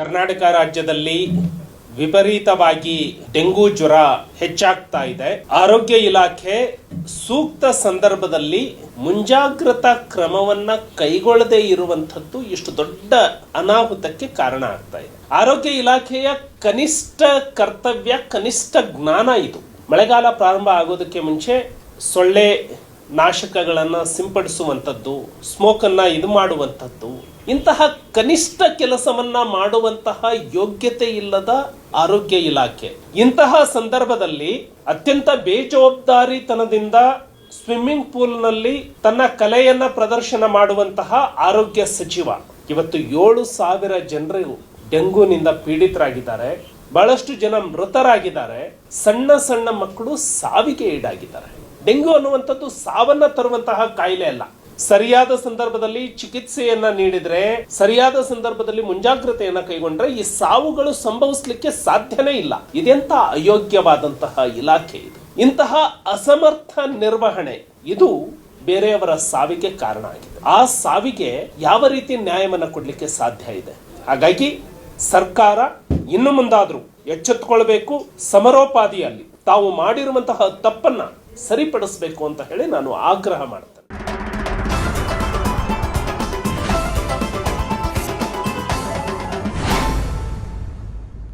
ಕರ್ನಾಟಕ ರಾಜ್ಯದಲ್ಲಿ ವಿಪರೀತವಾಗಿ ಡೆಂಗು ಜ್ವರ ಹೆಚ್ಚಾಗ್ತಾ ಇದೆ. ಆರೋಗ್ಯ ಇಲಾಖೆ ಸೂಕ್ತ ಸಂದರ್ಭದಲ್ಲಿ ಮುಂಜಾಗ್ರತಾ ಕ್ರಮವನ್ನ ಕೈಗೊಳ್ಳದೇ ಇರುವಂತದ್ದು ಇಷ್ಟು ದೊಡ್ಡ ಅನಾಹುತಕ್ಕೆ ಕಾರಣ ಆಗ್ತಾ ಇದೆ. ಆರೋಗ್ಯ ಇಲಾಖೆಯ ಕನಿಷ್ಠ ಕರ್ತವ್ಯ, ಕನಿಷ್ಠ ಜ್ಞಾನ ಇದು. ಮಳೆಗಾಲ ಪ್ರಾರಂಭ ಆಗೋದಕ್ಕೆ ಮುಂಚೆ ಸೊಳ್ಳೆ ನಾಶಕಗಳನ್ನು ಸಿಂಪಡಿಸುವಂಥದ್ದು ಸ್ಮೋಕನ್ನು ಇದು ಮಾಡುವಂಥದ್ದು ಇಂತಹ ಕನಿಷ್ಠ ಕೆಲಸವನ್ನ ಮಾಡುವಂತಹ ಯೋಗ್ಯತೆ ಇಲ್ಲದ ಆರೋಗ್ಯ ಇಲಾಖೆ. ಇಂತಹ ಸಂದರ್ಭದಲ್ಲಿ ಅತ್ಯಂತ ಬೇಜವಾಬ್ದಾರಿತನದಿಂದ ಸ್ವಿಮ್ಮಿಂಗ್ ಪೂಲ್ನಲ್ಲಿ ತನ್ನ ಕಲೆಯನ್ನ ಪ್ರದರ್ಶನ ಮಾಡುವಂತಹ ಆರೋಗ್ಯ ಸಚಿವ. ಇವತ್ತು ಏಳು ಸಾವಿರ ಜನರು ಡೆಂಗೂನಿಂದ ಪೀಡಿತರಾಗಿದ್ದಾರೆ. ಬಹಳಷ್ಟು ಜನ ಮೃತರಾಗಿದ್ದಾರೆ. ಸಣ್ಣ ಸಣ್ಣ ಮಕ್ಕಳು ಸಾವಿಗೆ ಈಡಾಗಿದ್ದಾರೆ. ಡೆಂಗು ಅನ್ನುವಂಥದ್ದು ಸಾವನ್ನ ತರುವಂತಹ ಕಾಯಿಲೆ ಅಲ್ಲ. ಸರಿಯಾದ ಸಂದರ್ಭದಲ್ಲಿ ಚಿಕಿತ್ಸೆಯನ್ನ ನೀಡಿದ್ರೆ, ಸರಿಯಾದ ಸಂದರ್ಭದಲ್ಲಿ ಮುಂಜಾಗ್ರತೆಯನ್ನ ಕೈಗೊಂಡ್ರೆ ಈ ಸಾವುಗಳು ಸಂಭವಿಸಲಿಕ್ಕೆ ಸಾಧ್ಯನೇ ಇಲ್ಲ. ಇದೆಂತ ಅಯೋಗ್ಯವಾದಂತಹ ಇಲಾಖೆ ಇದು. ಇಂತಹ ಅಸಮರ್ಥ ನಿರ್ವಹಣೆ ಇದು ಬೇರೆಯವರ ಸಾವಿಗೆ ಕಾರಣ ಆಗಿದೆ. ಆ ಸಾವಿಗೆ ಯಾವ ರೀತಿ ನ್ಯಾಯವನ್ನು ಕೊಡಲಿಕ್ಕೆ ಸಾಧ್ಯ ಇದೆ? ಹಾಗಾಗಿ ಸರ್ಕಾರ ಇನ್ನು ಮುಂದಾದ್ರೂ ಎಚ್ಚೆತ್ತುಕೊಳ್ಬೇಕು ಸಮರೋಪಾದಿಯಲ್ಲಿ ತಾವು ಮಾಡಿರುವಂತಹ ತಪ್ಪನ್ನ ಸರಿಪಡಿಸಬೇಕು ಅಂತ ಹೇಳಿ ನಾನು ಆಗ್ರಹ ಮಾಡ್ತೇನೆ.